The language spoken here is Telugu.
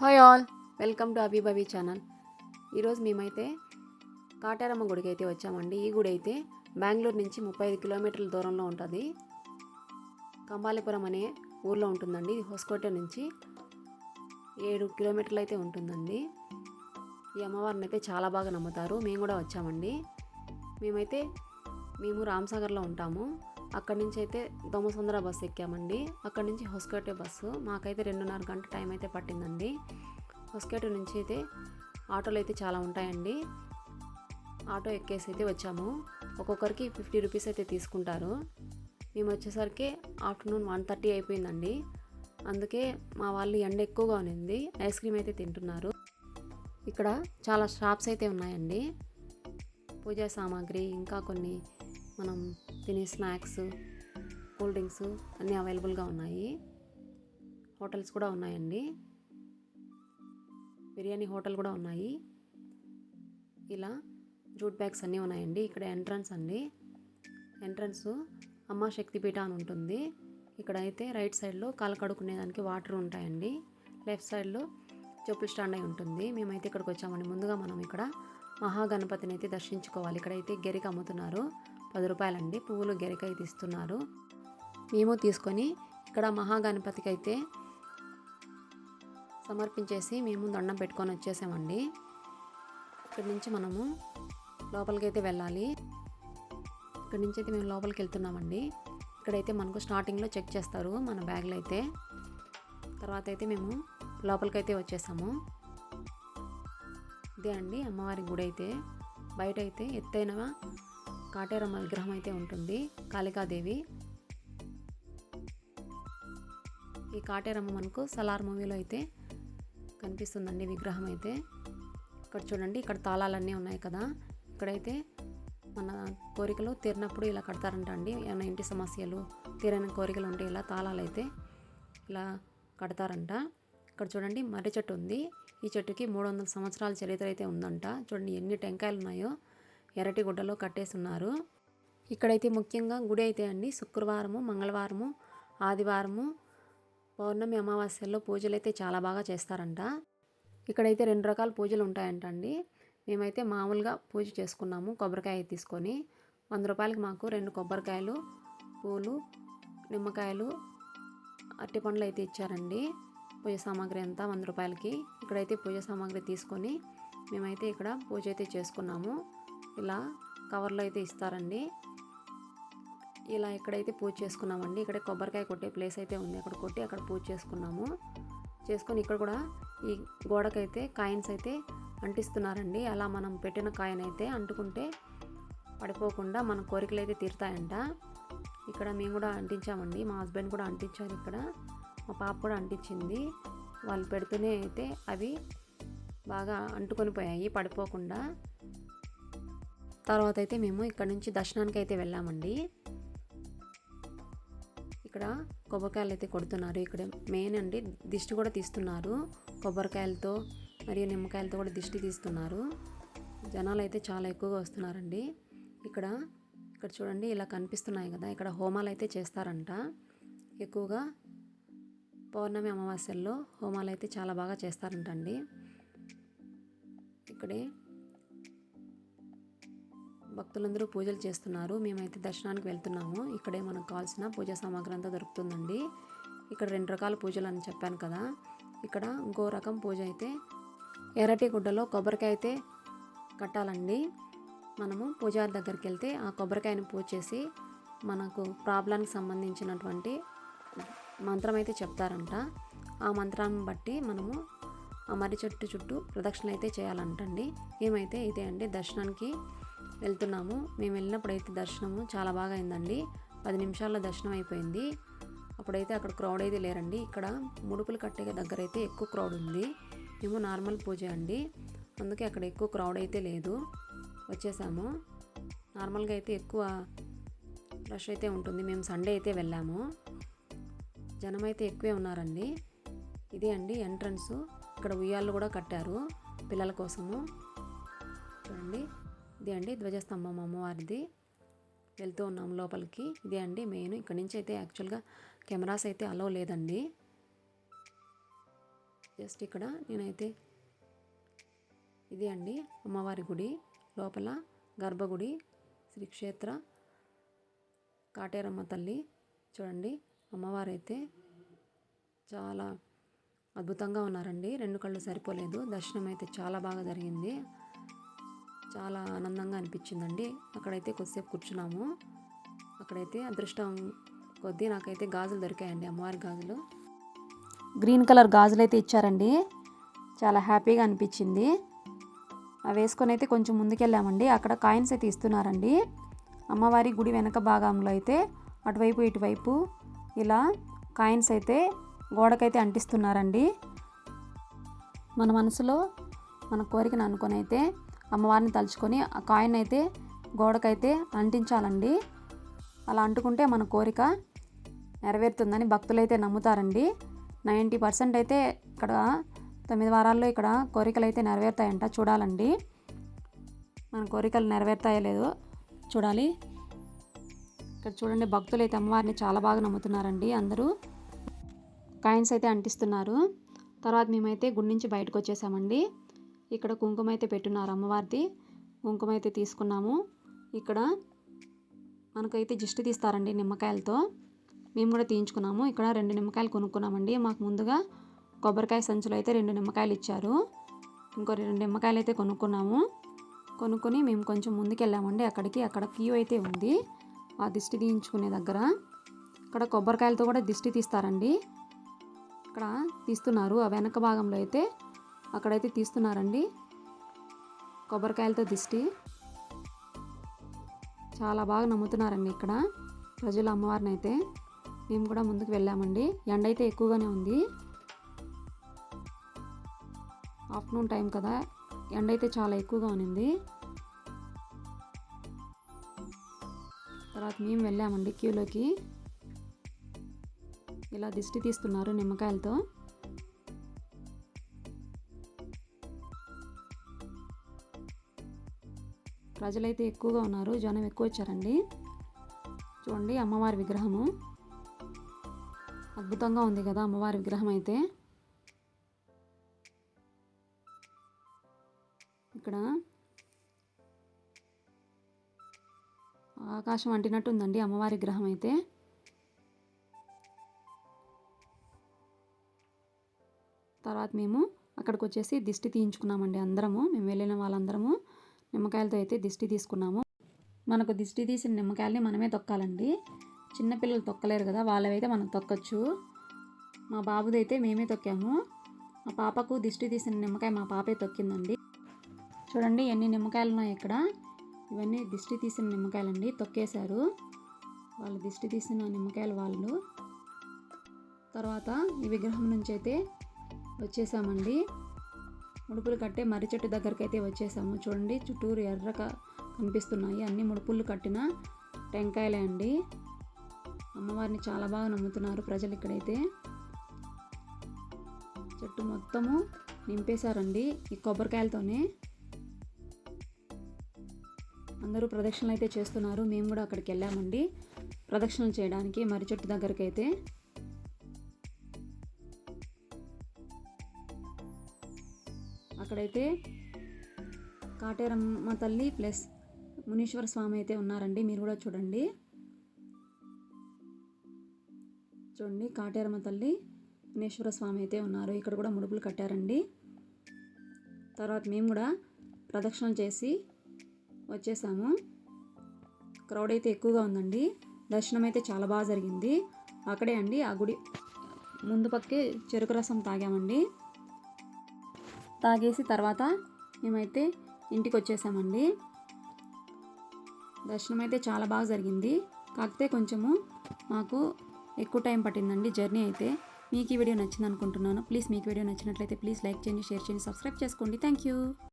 హాయ్ ఆల్ వెల్కమ్ టు అబీబబీ ఛానల్. ఈరోజు మేమైతే కాటారమ్మ గుడికి అయితే వచ్చామండి. ఈ గుడి అయితే బెంగళూరు నుంచి ముప్పై ఐదు కిలోమీటర్ల దూరంలో ఉంటుంది. కంబాలిపురం అనే ఊర్లో ఉంటుందండి. ఇది నుంచి ఏడు కిలోమీటర్లు అయితే ఉంటుందండి. ఈ అమ్మవారిని అయితే చాలా బాగా నమ్ముతారు. మేము కూడా వచ్చామండి. మేమైతే మేము రామ్సాగర్లో ఉంటాము. అక్కడి నుంచి అయితే దోమసుందర బస్సు ఎక్కామండి. అక్కడి నుంచి హొస్కోటే బస్సు. మాకైతే రెండున్నర గంట టైం అయితే పట్టిందండి. హొస్కోటే నుంచి అయితే ఆటోలు అయితే చాలా ఉంటాయండి. ఆటో ఎక్కేసి అయితే వచ్చాము. ఒక్కొక్కరికి ఫిఫ్టీ రూపీస్ అయితే తీసుకుంటారు. మేము వచ్చేసరికి ఆఫ్టర్నూన్ వన్ థర్టీ అయిపోయిందండి. అందుకే మా వాళ్ళు ఎండ ఎక్కువగా ఉన్నింది. ఐస్ క్రీమ్ అయితే తింటున్నారు. ఇక్కడ చాలా షాప్స్ అయితే ఉన్నాయండి. పూజా సామాగ్రి ఇంకా కొన్ని మనం తినే స్నాక్స్ కూల్ డ్రింక్స్ అన్నీ అవైలబుల్గా ఉన్నాయి. హోటల్స్ కూడా ఉన్నాయండి. బిర్యానీ హోటల్ కూడా ఉన్నాయి. ఇలా జూట్ బ్యాగ్స్ అన్నీ ఉన్నాయండి. ఇక్కడ ఎంట్రన్స్ అండి. ఎంట్రన్స్ అమ్మ శక్తిపీఠ అని ఉంటుంది. ఇక్కడ అయితే రైట్ సైడ్లో కాలు కడుక్కునేదానికి వాటర్ ఉంటాయండి. లెఫ్ట్ సైడ్లో చెప్పులు స్టాండ్ అయి ఉంటుంది. మేమైతే ఇక్కడికి వచ్చామండి. ముందుగా మనం ఇక్కడ మహాగణపతిని అయితే దర్శించుకోవాలి. ఇక్కడైతే గెరికి అమ్ముతున్నారు. పది రూపాయలండి. పువ్వులు గెరిక అయితే ఇస్తున్నారు మేము తీసుకొని ఇక్కడ మహాగణపతికి అయితే సమర్పించేసి మేము దండం పెట్టుకొని వచ్చేసామండి. ఇక్కడి నుంచి మనము లోపలికి అయితే వెళ్ళాలి. ఇక్కడి నుంచి అయితే మేము లోపలికి వెళ్తున్నామండి. ఇక్కడైతే మనకు స్టార్టింగ్లో చెక్ చేస్తారు మన బ్యాగ్లు అయితే తర్వాత అయితే మేము లోపలికైతే వచ్చేసాము. ఇదే అండి అమ్మవారి గుడి అయితే బయట అయితే ఎత్తైన కాటేరమ్మ విగ్రహం అయితే ఉంటుంది. కాళికాదేవి. ఈ కాటేరమ్మ మనకు సలార్ మూవీలో అయితే కనిపిస్తుందండి విగ్రహం అయితే. ఇక్కడ చూడండి ఇక్కడ తాళాలన్నీ ఉన్నాయి కదా. ఇక్కడైతే మన కోరికలు తీరినప్పుడు ఇలా కడతారంట అండి. ఏమైనా ఇంటి సమస్యలు తీరని కోరికలు ఉంటే ఇలా తాళాలు అయితే ఇలా కడతారంట. ఇక్కడ చూడండి మర్రి చెట్టు ఉంది. ఈ చెట్టుకి మూడు వందల సంవత్సరాల చరిత్ర అయితే ఉందంట. చూడండి ఎన్ని టెంకాయలు ఉన్నాయో. ఎర్రటి గుడ్డలో కట్టేసి ఉన్నారు ఇక్కడైతే ముఖ్యంగా గుడి అయితే అండి. శుక్రవారము మంగళవారము ఆదివారము పౌర్ణమి అమావాస్యల్లో పూజలు అయితే చాలా బాగా చేస్తారంట. ఇక్కడైతే రెండు రకాల పూజలు ఉంటాయంట అండి. మేమైతే మామూలుగా పూజ చేసుకున్నాము కొబ్బరికాయ తీసుకొని. వంద రూపాయలకి మాకు రెండు కొబ్బరికాయలు పూలు నిమ్మకాయలు అట్టి పండ్లు అయితే ఇచ్చారండి. పూజ సామాగ్రి అంతా వంద రూపాయలకి. ఇక్కడైతే పూజ సామాగ్రి తీసుకొని మేమైతే ఇక్కడ పూజ అయితే చేసుకున్నాము. ఇలా కవర్లో అయితే ఇస్తారండి. ఇలా ఇక్కడైతే పూజ చేసుకున్నామండి. ఇక్కడ కొబ్బరికాయ కొట్టే ప్లేస్ అయితే ఉంది. అక్కడ కొట్టి అక్కడ పూజ చేసుకున్నాము. చేసుకొని ఇక్కడ కూడా ఈ గోడకైతే కాయిన్స్ అయితే అంటిస్తున్నారండి. అలా మనం పెట్టిన కాయిన్ అయితే అంటుకుంటే పడిపోకుండా మన కోరికలు అయితే తీరుతాయంట. ఇక్కడ మేము కూడా అంటించామండి. మా హస్బెండ్ కూడా అంటించారు ఇక్కడ. మా పాప కూడా అంటించింది. వాళ్ళు పెడుతూనే అయితే అవి బాగా అంటుకొని పోయాయి పడిపోకుండా. తర్వాత అయితే మేము ఇక్కడ నుంచి దర్శనానికి అయితే వెళ్ళామండి. ఇక్కడ కొబ్బరికాయలు అయితే కొడుతున్నారు. ఇక్కడ మెయిన్ అండి దిష్టి కూడా తీస్తున్నారు. కొబ్బరికాయలతో మరియు నిమ్మకాయలతో కూడా దిష్టి తీస్తున్నారు. జనాలు అయితే చాలా ఎక్కువగా వస్తున్నారండి. ఇక్కడ ఇక్కడ చూడండి ఇలా కనిపిస్తున్నాయి కదా. ఇక్కడ హోమాలు అయితే చేస్తారంట. ఎక్కువగా పౌర్ణమి అమావాస్యల్లో హోమాలు అయితే చాలా బాగా చేస్తారంటండి. ఇక్కడే భక్తులందరూ పూజలు చేస్తున్నారు. మేమైతే దర్శనానికి వెళ్తున్నాము. ఇక్కడే మనకు కావాల్సిన పూజా సామాగ్రి అంతా దొరుకుతుందండి. ఇక్కడ రెండు రకాల పూజలు అని చెప్పాను కదా. ఇక్కడ ఇంకో రకం పూజ అయితే ఎర్రటి గుడ్డలో కొబ్బరికాయ అయితే కట్టాలండి. మనము పూజారి దగ్గరికి వెళ్తే ఆ కొబ్బరికాయను పూజ చేసి మనకు ప్రాబ్లానికి సంబంధించినటువంటి మంత్రం అయితే చెప్తారంట. ఆ మంత్రాన్ని బట్టి మనము ఆ మర్రి చెట్టు చుట్టూ ప్రదక్షిణ అయితే చేయాలంటండి. ఏమైతే ఇదే అండి దర్శనానికి వెళ్తున్నాము. మేము వెళ్ళినప్పుడు అయితే దర్శనము చాలా బాగా అయిందండి. పది నిమిషాల్లో దర్శనం అయిపోయింది. అప్పుడైతే అక్కడ క్రౌడ్ అయితే లేరండి. ఇక్కడ ముడుపులు కట్టే దగ్గర అయితే ఎక్కువ క్రౌడ్ ఉంది. మేము నార్మల్ పూజ అండి. అందుకే అక్కడ ఎక్కువ క్రౌడ్ అయితే లేదు. వచ్చేసాము. నార్మల్గా అయితే ఎక్కువ రష్ అయితే ఉంటుంది. మేము సండే అయితే వెళ్ళాము. జనం అయితే ఎక్కువే ఉన్నారండి. ఇదే అండి ఎంట్రన్స్. ఇక్కడ ఉయ్యాలు కూడా కట్టారు పిల్లల కోసము. చూడండి. ఇదే అండి ధ్వజస్తంభం అమ్మవారిది. వెళ్తూ ఉన్నాం లోపలికి. ఇదే అండి మెయిన్. ఇక్కడ నుంచి అయితే యాక్చువల్గా కెమెరాస్ అయితే అలో లేదండి. జస్ట్ ఇక్కడ నేనైతే ఇది అండి అమ్మవారి గుడి. లోపల గర్భగుడి శ్రీ క్షేత్ర కాటేరమ్మ తల్లి. చూడండి అమ్మవారు అయితే చాలా అద్భుతంగా ఉన్నారండి. రెండు కళ్ళు సరిపోలేదు. దర్శనం అయితే చాలా బాగా జరిగింది. చాలా ఆనందంగా అనిపించిందండి. అక్కడైతే కొద్దిసేపు కూర్చున్నాము. అక్కడైతే అదృష్టం కొద్దీ నాకైతే గాజులు దొరికాయండి అమ్మవారి గాజులు. గ్రీన్ కలర్ గాజులు అయితే ఇచ్చారండి. చాలా హ్యాపీగా అనిపించింది. అవి వేసుకొని అయితే కొంచెం ముందుకెళ్ళామండి. అక్కడ కాయిన్స్ అయితే ఇస్తున్నారండి. అమ్మవారి గుడి వెనక భాగంలో అయితే అటువైపు ఇటువైపు ఇలా కాయిన్స్ అయితే గోడకైతే అంటిస్తున్నారండి. మన మనసులో మన కోరికను అనుకొని అయితే అమ్మవారిని తలుచుకొని ఆ కాయిన్ అయితే గోడకైతే అంటించాలండి. అలా అంటుకుంటే మన కోరిక నెరవేరుతుందని భక్తులైతే నమ్ముతారండి. నైంటీ పర్సెంట్ అయితే ఇక్కడ తొమ్మిది వారాల్లో ఇక్కడ కోరికలు అయితే నెరవేరుతాయంట చూడాలండి. మన కోరికలు నెరవేరుతాయో లేదో చూడాలి. ఇక్కడ చూడండి భక్తులు అయితే అమ్మవారిని చాలా బాగా నమ్ముతున్నారండి అందరూ. కాయిన్స్ అయితే అంటిస్తున్నారు. తర్వాత మేమైతే గుడి నుంచి బయటకు వచ్చేసామండి. ఇక్కడ కుంకుమ అయితే పెట్టున్నారు అమ్మవారిది. కుంకుమ అయితే తీసుకున్నాము. ఇక్కడ మనకైతే జిష్టి తీస్తారండి నిమ్మకాయలతో. మేము కూడా తీయించుకున్నాము. ఇక్కడ రెండు నిమ్మకాయలు కొనుక్కున్నామండి. మాకు ముందుగా కొబ్బరికాయ సంచులు అయితే రెండు నిమ్మకాయలు ఇచ్చారు. ఇంకో రెండు నిమ్మకాయలు అయితే కొనుక్కున్నాము. కొనుక్కొని మేము కొంచెం ముందుకు వెళ్ళామండి అక్కడికి అక్కడ క్యూ అయితే ఉంది. ఆ దిష్టి తీయించుకునే దగ్గర. ఇక్కడ కొబ్బరికాయలతో కూడా దిష్టి తీస్తారండి. ఇక్కడ తీస్తున్నారు. ఆ వెనక భాగంలో అయితే అక్కడైతే తీస్తున్నారండి. కొబ్బరికాయలతో దిష్టి. చాలా బాగా నమ్ముతున్నారండి ఇక్కడ ప్రజలు అమ్మవారిని అయితే మేము కూడా ముందుకు వెళ్ళామండి. ఎండ అయితే ఎక్కువగానే ఉంది. ఆఫ్టర్నూన్ టైం కదా. ఎండ అయితే చాలా ఎక్కువగా ఉన్నింది. తర్వాత మేము వెళ్ళామండి క్యూలోకి. ఇలా దిష్టి తీస్తున్నారు నిమ్మకాయలతో. ప్రజలైతే ఎక్కువగా ఉన్నారు జనం ఎక్కువ వచ్చారండి చూడండి అమ్మవారి విగ్రహము. అద్భుతంగా ఉంది కదా అమ్మవారి విగ్రహం అయితే. ఇక్కడ ఆకాశం అంటినట్టు ఉందండి అమ్మవారి విగ్రహం అయితే. తర్వాత మేము అక్కడికి వచ్చేసి దిష్టి తీయించుకున్నామండి అందరము. మేము వెళ్ళిన వాళ్ళందరము. నిమ్మకాయలతో అయితే దిష్టి తీసుకున్నాము. మనకు దిష్టి తీసిన నిమ్మకాయల్ని మనమే తొక్కాలండి. చిన్నపిల్లలు తొక్కలేరు కదా వాళ్ళవైతే మనం తొక్కచ్చు. మా బాబుదైతే మేమే తొక్కాము. మా పాపకు దిష్టి తీసిన నిమ్మకాయ మా పాపే తొక్కిందండి. చూడండి ఎన్ని నిమ్మకాయలు ఉన్నాయి ఇక్కడ. ఇవన్నీ దిష్టి తీసిన నిమ్మకాయలండి తొక్కేశారు. వాళ్ళు దిష్టి తీసిన నిమ్మకాయలు వాళ్ళు. తర్వాత ఈ విగ్రహం నుంచి అయితే వచ్చేసామండి. ముడుపులు కట్టే మర్రి చెట్టు దగ్గరికి అయితే వచ్చేసాము. చూడండి చుట్టూరు ఎర్రగా కనిపిస్తున్నాయి. అన్ని ముడుపులు కట్టిన టెంకాయలే అండి. అమ్మవారిని చాలా బాగా నమ్ముతున్నారు ప్రజలు ఇక్కడైతే. చెట్టు మొత్తము నింపేశారండి ఈ కొబ్బరికాయలతోనే. అందరూ ప్రదక్షిణలు అయితే చేస్తున్నారు. మేము కూడా అక్కడికి వెళ్ళామండి. ప్రదక్షిణలు చేయడానికి మర్రి చెట్టు దగ్గరికి అయితే అక్కడైతే కాటేరమ్మ తల్లి ప్లస్ మునీశ్వర స్వామి అయితే ఉన్నారండి. మీరు కూడా చూడండి. చూడండి కాటేరమ్మ తల్లి మునీశ్వర స్వామి అయితే ఉన్నారు. ఇక్కడ కూడా ముడుపులు కట్టారండి. తర్వాత మేము కూడా ప్రదక్షిణలు చేసి వచ్చేసాము. క్రౌడ్ అయితే ఎక్కువగా ఉందండి. దర్శనం అయితే చాలా బాగా జరిగింది. అక్కడే అండి ఆ గుడి ముందు పక్కే చెరుకు రసం తాగామండి. తాగేసి తర్వాత మేమైతే ఇంటికి వచ్చేసామండి దర్శనం అయితే చాలా బాగా జరిగింది. కాకపోతే కొంచెము మాకు ఎక్కువ టైం పట్టిందండి జర్నీ అయితే. మీకు ఈ వీడియో నచ్చింది అనుకుంటున్నాను ప్లీజ్ మీకు వీడియో నచ్చినట్లయితే ప్లీజ్ లైక్ చేయండి షేర్ చేయండి సబ్స్క్రైబ్ చేసుకోండి. Thank you